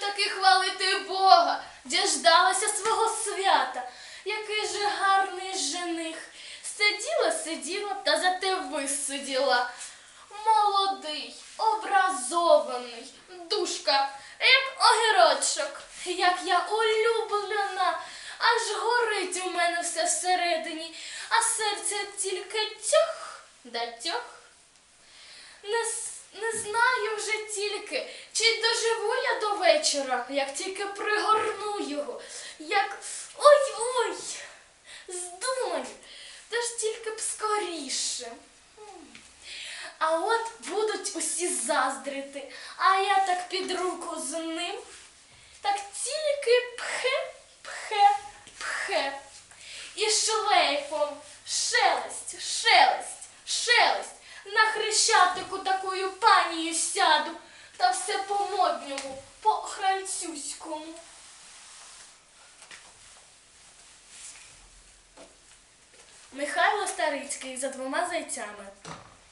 таки хвалити Бога, діждалася свого свята. Який же гарний жених. Сиділа, сиділа та за те висиділа. Молодий, образований, душка, як огірочок, як я улюблена, аж горить у мене все всередині, а серце тільки тьох да тьох. Не, не знаю вже тільки, чи до вечора, як тільки пригорну його, як ой-ой, здумаю, та ж тільки б скоріше. А от будуть усі заздрити, а я так під руку з ним, так тільки пхе, пхе, пхе. І шлейфом шелесть, шелесть, шелесть. На хрещатику такою панією сяду, все по модньому, по хранцюському. Михайло Старицький за двома зайцями.